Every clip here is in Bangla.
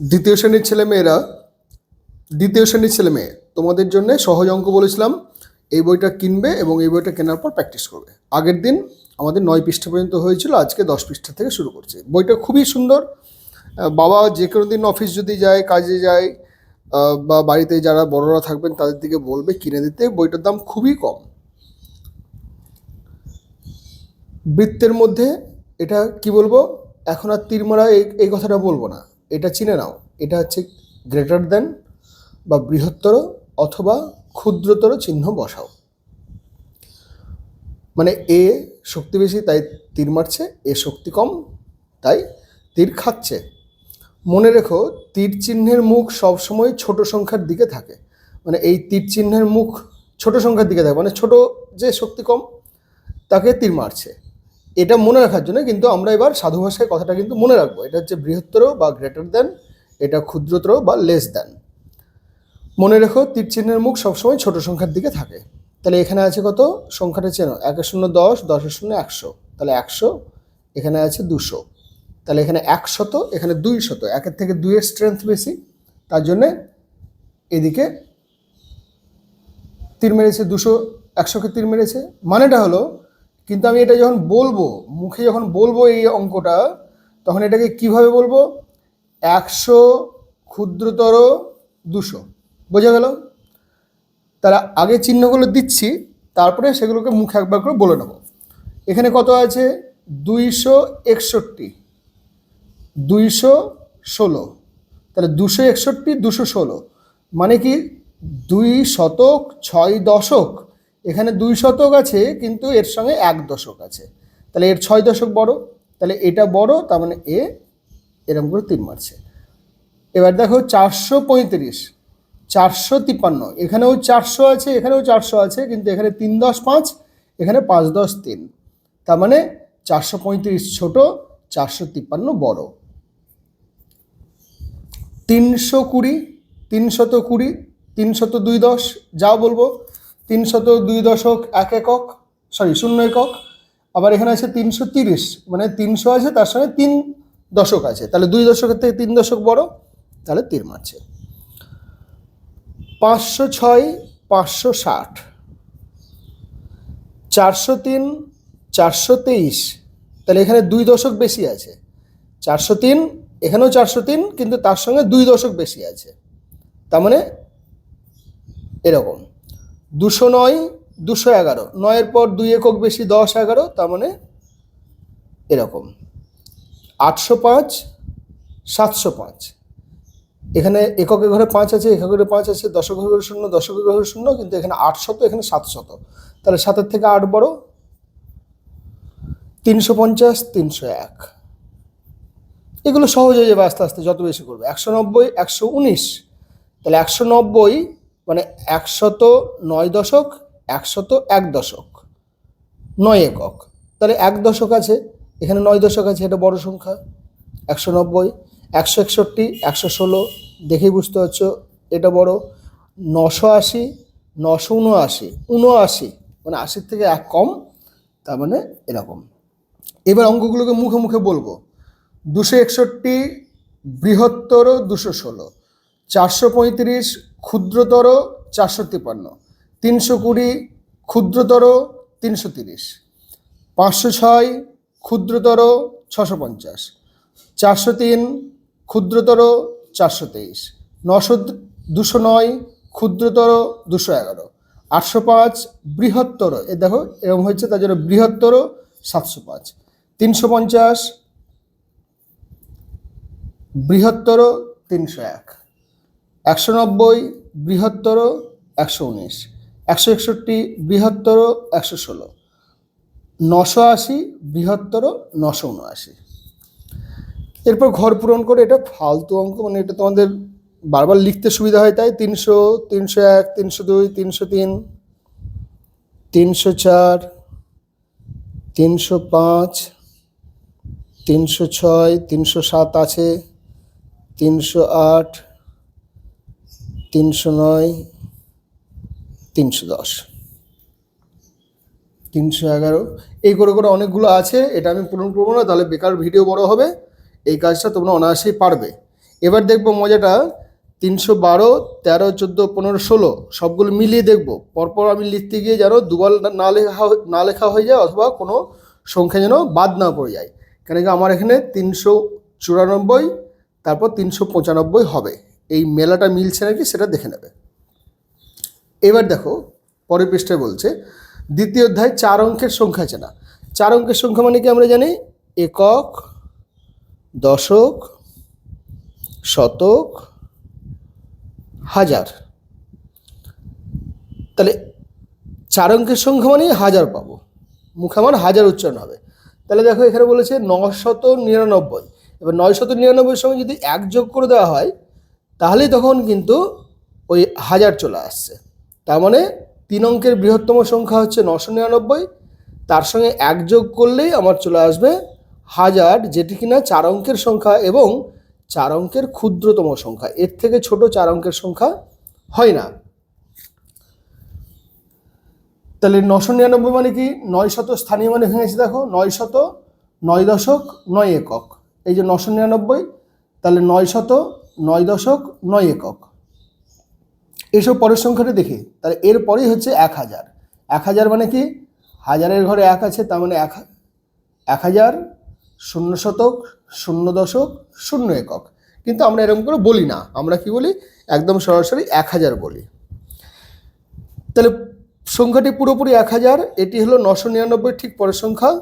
দ্বিতীয় শ্রেণির ছেলে মেয়েরা দ্বিতীয় শ্রেণির ছেলে মেয়ে তোমাদের জন্য সহজ অঙ্ক বলেছিলাম, এই বইটা কিনবে এবং এই বইটা কেনার পর প্র্যাকটিস করবে। আগের দিন আমাদের নয় পৃষ্ঠা পর্যন্ত হয়েছিল, আজকে দশ পৃষ্ঠা থেকে শুরু করছে। বইটা খুবই সুন্দর। বাবা যে কোনো দিন অফিস যদি যায়, কাজে যায় বা বাড়িতে যারা বড়রা থাকবেন, তাদের দিকে বলবে কিনে দিতে। বইটার দাম খুবই কম। বৃত্তের মধ্যে এটা কি বলব? এখন আর তীরমারা এই এই কথাটা বলব না। এটা চিনে নাও। এটা হচ্ছে গ্রেটার দেন বা বৃহত্তর অথবা ক্ষুদ্রতর চিহ্ন বসাও। মানে এ শক্তি বেশি, তাই তীর মারছে, এ শক্তি কম, তাই তীর খাচ্ছে। মনে রেখো, তীর চিহ্নের মুখ সবসময় ছোট সংখ্যার দিকে থাকে। মানে এই তীর চিহ্নের মুখ ছোট সংখ্যার দিকে থাকে। মানে ছোট যে শক্তি কম, তাকে তীর মারছে। এটা মনে রাখার জন্য কিন্তু আমরা এবার সাধু ভাষায় কথাটা কিন্তু মনে রাখব। এটা হচ্ছে বৃহত্তর বা গ্রেটার দেন এটা ক্ষুদ্রতর বা লেস দেন মনে রেখো, তীর চিহ্নের মুখ সবসময় ছোট সংখ্যার দিকে থাকে। তাহলে এখানে আছে কত? সংখ্যাটা চেনো একের শূন্য দশ দশের শূন্য একশো। তাহলে একশো, এখানে আছে দুশো। তাহলে এখানে একশত, এখানে দুই শত একের থেকে দুইয়ের স্ট্রেংথ বেশি। তার জন্যে এদিকে তীর মেরেছে দুশো, একশোকে তীর মেরেছে। মানেটা হলো কিন্তু আমি এটা যখন বলব, মুখে যখন বলব এই অঙ্কটা, তখন এটাকে কীভাবে বলব? একশো ক্ষুদ্রতর দুশো। বোঝা গেল? তারা আগে চিহ্নগুলো দিচ্ছি, তারপরে সেগুলোকে মুখে একবার করে বলে নেব। এখানে কত আছে? দুইশো একষট্টি। দুইশো ষোলো। তাহলে দুশো একষট্টি, দুশো ষোলো। মানে কি? দুই শতক, ছয় দশক। এখানে দুই শতক আছে, কিন্তু এর সঙ্গে এক দশক আছে। তাহলে এর ছয় দশক বড়, তাহলে এটা বড়, তার মানে এ এরকম করে তিন মারছে। এবার দেখো চারশো পঁয়ত্রিশ, চারশো তিপ্পান্ন, এখানেও চারশো আছে, এখানেও চারশো আছে, কিন্তু এখানে তিন দশ পাঁচ, এখানে পাঁচ দশ তিন। তার মানে চারশো পঁয়ত্রিশ ছোট, চারশো তিপ্পান্ন বড়। তিনশো কুড়ি, তিনশত কুড়ি, তিনশত দুই দশ, যা বলব তিনশত দুই দশক এক একক সরি শূন্য একক, আবার এখানে আছে তিনশো তিরিশ মানে তিনশো আছে, তার সঙ্গে তিন দশক আছে। তাহলে দুই দশকের থেকে তিন দশক বড়, তাহলে তীর মারছে পাঁচশো ছয়, পাঁচশো ষাট, চারশো তিন, চারশো তেইশ, তাহলে এখানে দুই দশক বেশি আছে। চারশো তিন, এখানেও চারশো তিন, কিন্তু তার সঙ্গে দুই দশক বেশি আছে। তার মানে এরকম। দুশো নয়, দুশো এগারো। নয়ের পর দুই একক বেশি, দশ, এগারো, তার মানে এরকম। আটশো পাঁচ, সাতশো পাঁচ। এখানে এককের ঘরে পাঁচ আছে এককের ঘরে পাঁচ আছে দশকের ঘরে শূন্য দশকের ঘরে শূন্য, কিন্তু এখানে আটশত, এখানে সাতশত। তাহলে সাতের থেকে আট বড়, তিনশো পঞ্চাশ, তিনশো এক। এগুলো সহজ হয়ে যাবে আস্তে আস্তে, যত বেশি করবে। একশো নব্বই, একশো উনিশ। তাহলে একশো নব্বই মানে একশত নয় দশক, একশত এক দশক, নয় একক। তাহলে এক দশক আছে, এখানে নয় দশক আছে, এটা বড় সংখ্যা, একশো নব্বই, একশো একষট্টি, একশো ষোলো, দেখেই বুঝতে পারছ, এটা বড়, নশো আশি, নশো উনআশি উনআশি মানে আশির থেকে এক কম, তার মানে এরকম। এবার অঙ্কগুলোকে মুখে মুখে বলব, দুশো একষট্টি, বৃহত্তর দুশো ষোলো চারশো পঁয়ত্রিশ ক্ষুদ্রতর চারশো তিপ্পান্ন। তিনশো কুড়ি ক্ষুদ্রতর তিনশো তিরিশ। পাঁচশো ছয় ক্ষুদ্রতর ছশো পঞ্চাশ। চারশো তিন ক্ষুদ্রতর চারশো তেইশ। নশো দুশো নয় ক্ষুদ্রতর দুশো এগারো। আটশো পাঁচ বৃহত্তর। এ দেখো, এরকম হচ্ছে তার জন্য বৃহত্তর সাতশো পাঁচ। তিনশো পঞ্চাশ বৃহত্তর তিনশো এক। একশো নব্বই, বৃহত্তর একশো উনিশ, একশো একষট্টি, বৃহত্তর একশো ষোলো, নশো আশি, বৃহত্তর নশো উনআশি। এরপর ঘর পূরণ করে এটা ফালতু অঙ্ক মানে এটা তোমাদের বারবার লিখতে সুবিধা হয়, তাই তিনশো তিনশো এক, তিনশো দুই, তিনশো তিন, তিনশো চার, তিনশো পাঁচ, তিনশো ছয়, তিনশো সাত আছে, তিনশো আট তিনশো নয়, তিনশো দশ। তিনশো এগারো। এই করে করে অনেকগুলো আছে, এটা আমি পূরণ করব না, তাহলে বেকার ভিডিও বড় হবে। এই কাজটা তোমরা অনায়াসেই পারবে। এবার দেখব মজাটা, তিনশো বারো, তেরো, চোদ্দ, পনেরো, ষোলো, সবগুলো মিলিয়ে দেখব। পরপর আমি লিখতে গিয়ে যেন দুবার না লেখা না লেখা হয়ে যায়, অথবা কোনো সংখ্যা যেন বাদ না পড়ে যায়। কেন কি আমার এখানে তিনশো চুরানব্বই, তারপর তিনশো পঁচানব্বই হবে। এই মেলাটা মিলছে নাকি সেটা দেখে নেবে। এবার দেখো, পরের পৃষ্ঠায় বলছে, দ্বিতীয় অধ্যায় চার অঙ্কের সংখ্যা চেনা। চার অঙ্কের সংখ্যা মানে কি আমরা জানি? একক, দশক, শতক, হাজার। তাহলে চার অঙ্কের সংখ্যা মানে হাজার পাবো। মুখে আমার হাজার উচ্চারণ হবে। তাহলে দেখো, এখানে বলেছে নশত নিরানব্বই। এবার নয়শত নিরানব্বইয়ের সঙ্গে যদি এক যোগ করে দেওয়া হয় তাহলেই তখন কিন্তু ওই হাজার চলে আসছে। তার মানে তিন অঙ্কের বৃহত্তম সংখ্যা হচ্ছে নশো নিরানব্বই। তার সঙ্গে এক যোগ করলেই আমার চলে আসবে হাজার, যেটি কিনা চার অঙ্কের সংখ্যা এবং চার অঙ্কের ক্ষুদ্রতম সংখ্যা। এর থেকে ছোট চার অঙ্কের সংখ্যা হয় না। তাহলে নশো নিরানব্বই মানে কি? নয় শত স্থানীয় মানে ভেঙেছে দেখো, নয় শত, নয় দশক, নয় একক। এই যে নশো নিরানব্বই, তাহলে নয় শত নয় দশক, নয় একক। এসব পরের সংখ্যাটা দেখি। তাহলে এরপরেই হচ্ছে এক হাজার। এক হাজার মানে কি? হাজারের ঘরে এক আছে, তার মানে এক এক হাজার, শূন্য শতক, শূন্য দশক, শূন্য একক। কিন্তু আমরা এরকম করে বলি না। আমরা কি বলি? একদম সরাসরি এক হাজার বলি। তাহলে সংখ্যাটি পুরোপুরি এক হাজার। এটি হলো নশো নিরানব্বই, ঠিক পরের সংখ্যা।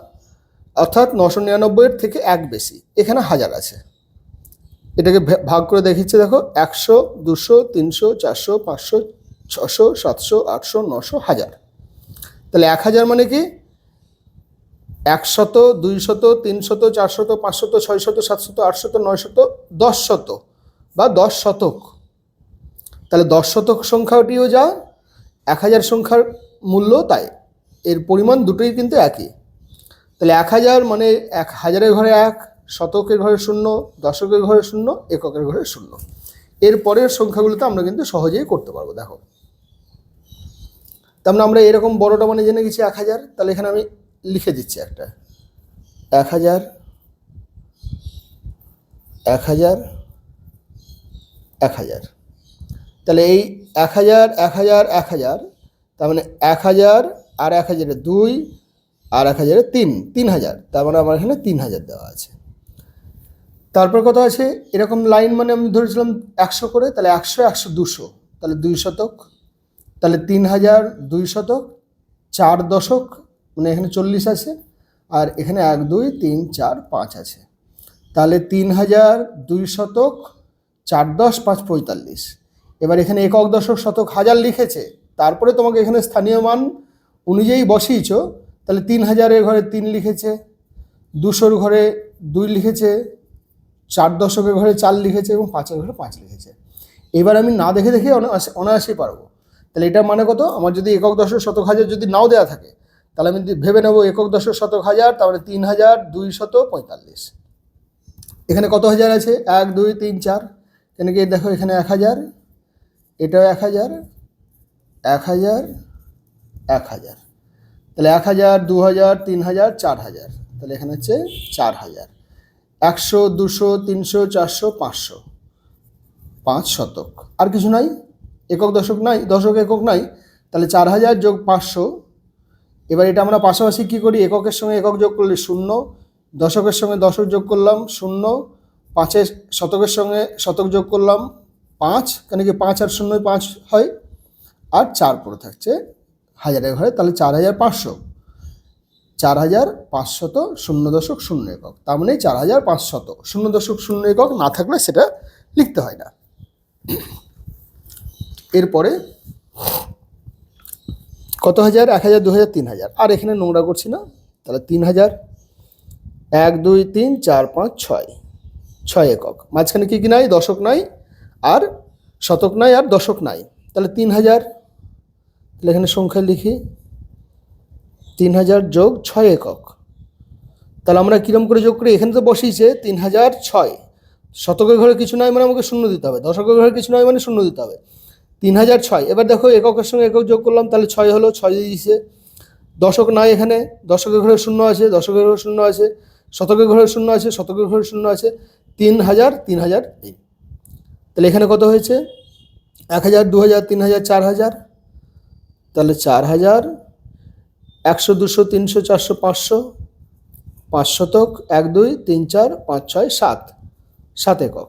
অর্থাৎ নশো নিরানব্বইয়ের থেকে এক বেশি। এখানে হাজার আছে। এটাকে ভাগ করে দেখিচ্ছে, দেখো, একশো, দুশো, তিনশো, চারশো, পাঁচশো, ছশো, সাতশো, আটশো, নশো, হাজার। তাহলে এক হাজার মানে কি? একশত, দুইশত, তিনশত, চারশত, পাঁচশত, ছয়শত, সাতশত, আটশত, নয়শত দশ শত বা দশ শতক। তাহলে দশ শতক সংখ্যাটিও যা, এক হাজার সংখ্যার মূল্য তাই। এর পরিমাণ দুটোই কিন্তু একই। তাহলে এক হাজার মানে এক হাজারের ঘরে এক শতকের ঘরে শূন্য, দশকের ঘরে শূন্য, এককের ঘরে শূন্য। এর পরের সংখ্যাগুলোতে আমরা কিন্তু সহজেই করতে পারব, দেখো। তার মানে আমরা এরকম বড়টা মানে জেনে গেছি এক হাজার, তাহলে এখানে আমি লিখে দিচ্ছি একটা। এক হাজার এক হাজার এক হাজার। তাহলে এই এক হাজার এক হাজার এক হাজার, তার মানে এক হাজার আর এক হাজারে দুই আর এক হাজারে তিন তিন হাজার। তার মানে আমার এখানে তিন হাজার দেওয়া আছে। তারপর কথা আছে এরকম লাইন মানে আমি ধরেছিলাম একশো করে, তাহলে একশো একশো দুশো, তাহলে দুই শতক, তাহলে তিন হাজার দুই শতক, চার দশক মানে এখানে চল্লিশ আছে, আর এখানে এক, দুই, তিন, চার, পাঁচ আছে। তাহলে তিন হাজার দুই শতক, চার দশ, পাঁচ পঁয়তাল্লিশ। এবার এখানে একক দশক শতক হাজার লিখেছে, তারপরে তোমাকে এখানে স্থানীয় মান অনুযায়ী বসিয়েছ, তাহলে তিন হাজারের ঘরে তিন লিখেছে, দুশোর ঘরে দুই লিখেছে চার দশকের ঘরে চার লিখেছে এবং পাঁচের ঘরে পাঁচ লিখেছে। এবার আমি না দেখে দেখে অনায়াসে অনায়াসেই পারব। তাহলে এটা মানে কত? আমার যদি একক দশক শতক হাজার যদি নাও দেওয়া থাকে, তাহলে আমি ভেবে নেব একক দশক শতক হাজার, তারপরে তিন হাজার দুই শত পঁয়তাল্লিশ। এখানে কত হাজার আছে? এক, দুই, তিন, চার। কেন কি দেখো এখানে এক হাজার, এটাও এক হাজার এক হাজার এক হাজার। তাহলে এক হাজার, দু হাজার, তিন হাজার, চার হাজার। তাহলে এখানে হচ্ছে চার হাজার। একশো, দুশো, তিনশো, চারশো, পাঁচশো। পাঁচ শতক। আর কিছু নাই? একক দশক নাই? দশক একক নাই? তাহলে চার হাজার যোগ পাঁচশো। এবার এটা আমরা পাশাপাশি কী করি? এককের সঙ্গে একক যোগ করলে শূন্য। দশকের সঙ্গে দশক যোগ করলাম, শূন্য। পাঁচের শতকের সঙ্গে শতক যোগ করলাম, পাঁচ। কেন কি পাঁচ আর শূন্যই পাঁচ হয়? আর চার পড়ে থাকছে হাজারের ঘরে, তাহলে চার হাজার পাঁচশো। চার হাজার পাঁচশত শূন্য দশক শূন্য একক। তার মানে চার হাজার পাঁচশত শূন্য দশক শূন্য একক না থাকলে সেটা লিখতে হয় না। এরপরে কত হাজার? এক হাজার দু হাজার তিন হাজার। আর এখানে নোংরা করছি না। তাহলে তিন হাজার, এক, দুই, তিন, চার, পাঁচ, ছয়। ছয় একক। মাঝখানে কি কি নাই? দশক নাই। আর শতক নাই আর দশক নাই। তাহলে তিন হাজার, তাহলে এখানে সংখ্যা লিখি। তিন হাজার যোগ ছয় একক। তাহলে আমরা কিরম করে যোগ করি? এখানে তো বসিয়েছে তিন হাজার ছয়। শতকের ঘরে কিছু নয় মানে আমাকে শূন্য দিতে হবে। দশকের ঘরে কিছু নয় মানে শূন্য দিতে হবে। তিন হাজার ছয়। এবার দেখো এককের সঙ্গে একক যোগ করলাম, তাহলে ছয় হলো, ছয় দিয়ে দিয়েছে। দশক নাই এখানে। দশকের ঘরে শূন্য আছে, দশকের ঘরে শূন্য আছে। শতকের ঘরে শূন্য আছে, শতকের ঘরে শূন্য আছে। তিন হাজার তিন। হাজার এই তাহলে এখানে কত হয়েছে? এক হাজার দু হাজার তিন হাজার চার হাজার তাহলে চার হাজার একশো, দুশো, তিনশো, চারশো, পাঁচশো, পাঁচ শতক, এক, দুই, তিন, চার, পাঁচ, ছয়, সাত। সাত একক।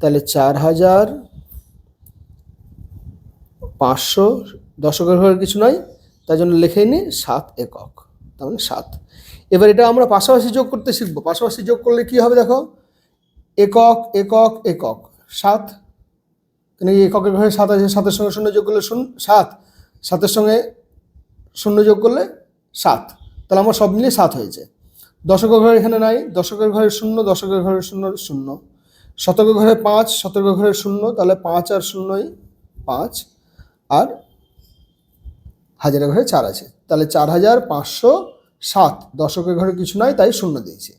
তাহলে চার হাজার পাঁচশো দশকের ঘরের কিছু নয় তার জন্য লিখে নিই সাত একক। তার মানে সাত। এবার এটা আমরা পাশাপাশি যোগ করতে শিখব। পাশাপাশি যোগ করলে কি হবে দেখো? একক একক একক। সাত। কেন এককের ঘরে সাত আছে, সাতের সঙ্গে শূন্য যোগ করলে শূন্য, সাত। সাতের সঙ্গে শূন্য যোগ করলে সাত। তাহলে আমার সব মিলিয়ে সাত হয়েছে। দশকের ঘরে এখানে নাই। দশকের ঘরে শূন্য, দশকের ঘরে শূন্য শূন্য। শতকের ঘরে পাঁচ, শতকের ঘরে শূন্য, তাহলে পাঁচ আর শূন্যই পাঁচ। আর হাজারের ঘরে চার আছে। তাহলে চার হাজার পাঁচশো সাত। দশকের ঘরে কিছু নাই, তাই শূন্য দিয়েছে।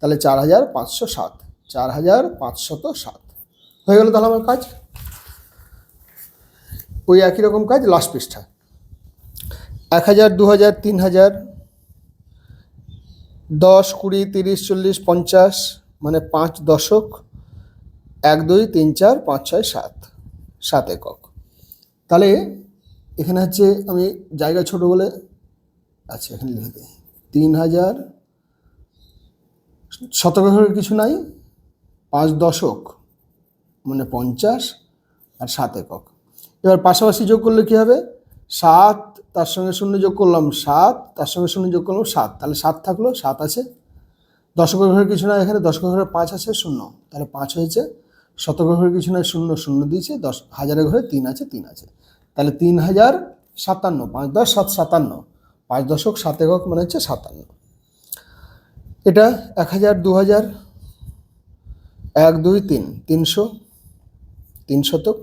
তাহলে চার হাজার পাঁচশো সাত। চার হাজার পাঁচশত সাত। হয়ে গেল তাহলে আমার কাজ? ওই একই রকম কাজ, লাস্ট পৃষ্ঠা। এক হাজার দু হাজার তিন হাজার দশ, কুড়ি, তিরিশ, চল্লিশ, পঞ্চাশ মানে পাঁচ দশক, এক, দুই, তিন, চার, পাঁচ, ছয়, সাত সাত একক। তাহলে এখানে হচ্ছে আমি জায়গা ছোট বলে আচ্ছা এখানে লিখে দিই। তিন হাজার শতকের কিছু নাই, পাঁচ দশক মানে পঞ্চাশ আর সাত একক। এবার পাশাপাশি যোগ করলে কী হবে? সাত তার সঙ্গে শূন্য যোগ করলাম সাত, তার সঙ্গে শূন্য যোগ করলাম সাত। তাহলে সাত থাকল, সাত আছে। দশক ঘরে কিছু না এখানে দশকের ঘরে পাঁচ আছে, শূন্য। তাহলে পাঁচ হয়েছে। শতকের ঘরে কিছু নয় শূন্য শূন্য দিয়েছে। দশ, হাজারের ঘরে তিন আছে তিন আছে। তাহলে তিন হাজার সাতান্ন, পাঁচ দশ সাত সাতান্ন। পাঁচ দশক সাত একক মানে হচ্ছে সাতান্ন। এটা এক হাজার, দু হাজার, এক, দুই, তিন। তিনশো, তিন শতক।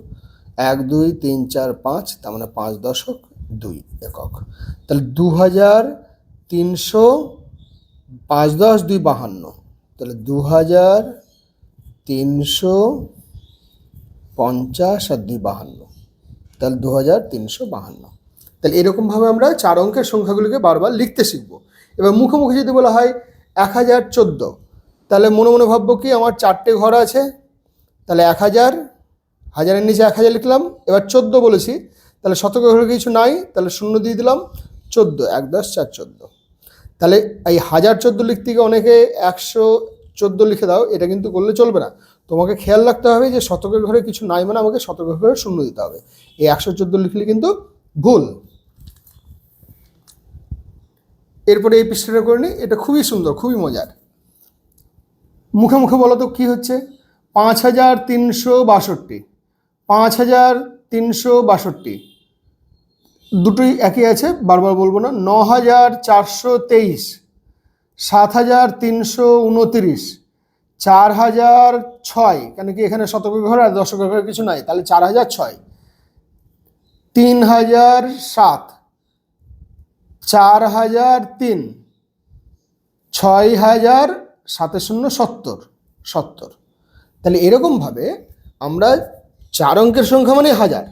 এক, দুই, তিন, চার, পাঁচ, তার মানে পাঁচ দশক। দুই একক। তাহলে দু হাজার তিনশো পাঁচ দশ দুই বাহান্ন। তাহলে দু হাজার তিনশো পঞ্চাশ আর দুই বাহান্ন। তাহলে দু হাজার তিনশো বাহান্ন। তাহলে এরকমভাবে আমরা চার অঙ্কের সংখ্যাগুলিকে বারবার লিখতে শিখব। এবার মুখে মুখে যদি বলা হয় এক হাজার চোদ্দ, তাহলে মনে মনে ভাববো কি আমার চারটে ঘর আছে। তাহলে এক হাজার, হাজারের নিচে এক হাজার লিখলাম। এবার চোদ্দ বলেছি। তাহলে শতক ঘরে কিছু নাই, তাহলে শূন্য দিয়ে দিলাম, চোদ্দ, এক দশ, চার, চোদ্দ। তাহলে এই হাজার চোদ্দ লিখতে গিয়ে অনেকে একশো চোদ্দ লিখে দাও, এটা কিন্তু করলে চলবে না। তোমাকে খেয়াল রাখতে হবে যে শতকের ঘরে কিছু নাই মানে আমাকে শতকের ঘরে শূন্য দিতে হবে। এই একশো চোদ্দ লিখলে কিন্তু ভুল। এরপরে এই পৃষ্ঠাটা করে নিই এটা খুবই সুন্দর, খুবই মজার। মুখে মুখে বলো তো কী হচ্ছে? পাঁচ হাজার তিনশো বাষট্টি, পাঁচ হাজার তিনশো বাষট্টি দুটোই একই আছে, বারবার বলব না ন হাজার চারশো তেইশ সাত হাজার তিনশো উনতিরিশ চার হাজার ছয়, কেন কি এখানে শতকের ঘর আর দশকের ঘরে কিছু নাই, তাহলে চার হাজার ছয় তিন হাজার সাত চার হাজার তিন ছয় হাজার সাতে শূন্য সত্তর সত্তর। তাহলে এরকমভাবে আমরা চার অঙ্কের সংখ্যা মানে হাজার।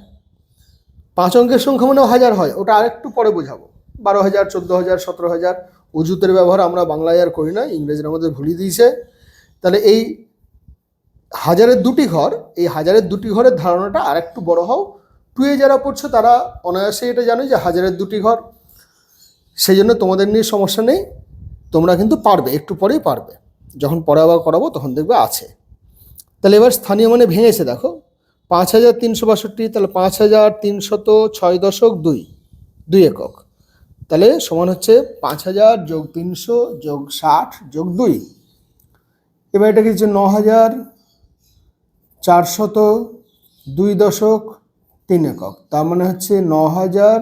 পাঁচ অঙ্কের সংখ্যা মানেও হাজার হয়, ওটা আরেকটু পরে বোঝাবো। বারো হাজার, চোদ্দ হাজার, সতেরো হাজার অজুতের ব্যবহার আমরা বাংলায় আর করি না, ইংরেজির আমাদের ভুলিয়ে দিয়েছে। তাহলে এই হাজারের দুটি ঘর, এই হাজারের দুটি ঘরের ধারণাটা আরেকটু বড় হও। টুয়ে যারা পড়ছো তারা অনায়াসে এটা জানো যে হাজারের দুটি ঘর, সেই জন্য তোমাদের নিয়ে সমস্যা নেই, তোমরা কিন্তু পারবে, একটু পরেই পারবে। যখন পরে আবার করাবো, তখন দেখবে আছে। তাহলে এবার স্থানীয় মানে ভেঙেছে, দেখো। পাঁচ হাজার তিনশো বাষট্টি, তাহলে পাঁচ হাজার তিনশত ছয় দশক দুই দুই একক। তাহলে সমান হচ্ছে পাঁচ হাজার যোগ তিনশো যোগ ষাট যোগ দুই। এবার এটা কি হচ্ছে ন হাজার চারশত দুই দশক তিন একক। তার মানে হচ্ছে ন হাজার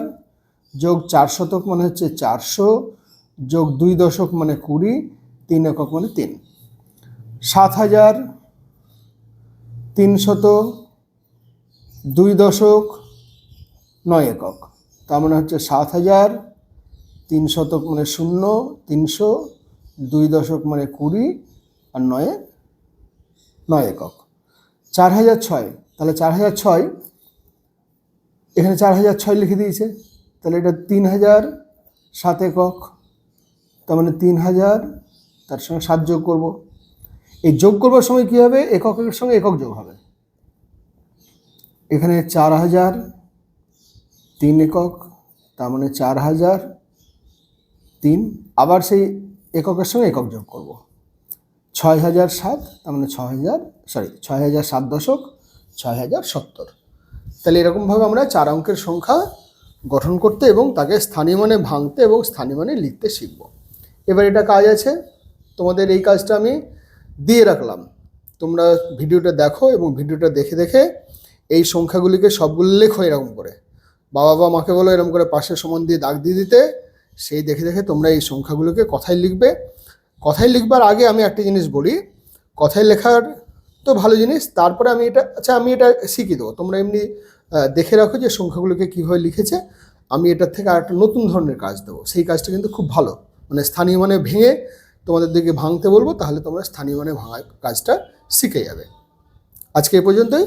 যোগ চার শতক মানে হচ্ছে চারশো যোগ দুই দশক মানে কুড়ি, তিন একক মানে তিন। সাত হাজার তিনশত দুই দশক, নয় একক। তার মানে হচ্ছে সাত হাজার তিন শতক মানে শূন্য, তিনশো, দুই দশক মানে কুড়ি আর নয়ে, নয় একক। চার হাজার ছয়, তাহলে চার হাজার ছয়, এখানে চার হাজার ছয় লিখে দিয়েছে, তাহলে এটা তিন হাজার সাত একক, তার মানে তিন হাজার তার সঙ্গে সাত যোগ করব। এই যোগ করবার সময় কী হবে? এককের সঙ্গে একক যোগ হবে। এখানে চার হাজার, তিন একক, তার মানে চার হাজার, তিন, আবার সেই এককের সঙ্গে একক যোগ করব। ছয় হাজার সাত, তার মানে ছ হাজার সরি ছয় হাজার সাত দশক, ছয় হাজার সত্তর। তাহলে এরকমভাবে আমরা চার অঙ্কের সংখ্যা গঠন করতে এবং তাকে স্থানীয় মানে ভাঙতে এবং স্থানীয় মানে লিখতে শিখব। এবার এটা কাজ আছে। তোমাদের এই কাজটা আমি দিয়ে রাখলাম। তোমরা ভিডিওটা দেখো এবং ভিডিওটা দেখে দেখে এই সংখ্যাগুলিকে সবগুলো লেখো এরকম করে। বাবা বা মাকে বলো এরকম করে পাশে সমান দিয়ে দাগ দিয়ে দিতে। সেই দেখে দেখে তোমরা এই সংখ্যাগুলোকে কথায় লিখবে। কথায় লিখবার আগে আমি একটা জিনিস বলি, কথায় লেখার তো ভালো জিনিস, তারপরে আমি এটা আচ্ছা আমি এটা শিখিয়ে দেবো। তোমরা এমনি দেখে রাখো যে সংখ্যাগুলোকে কীভাবে লিখেছে। আমি এটার থেকে আর একটা নতুন ধরনের কাজ দেবো। সেই কাজটা কিন্তু খুব ভালো। মানে স্থানীয় মানে ভেঙে তোমাদের দিকে ভাঙতে বলব, তাহলে তোমরা স্থানীয় মানে ভাঙার কাজটা শিখে যাবে। আজকে এ পর্যন্তই।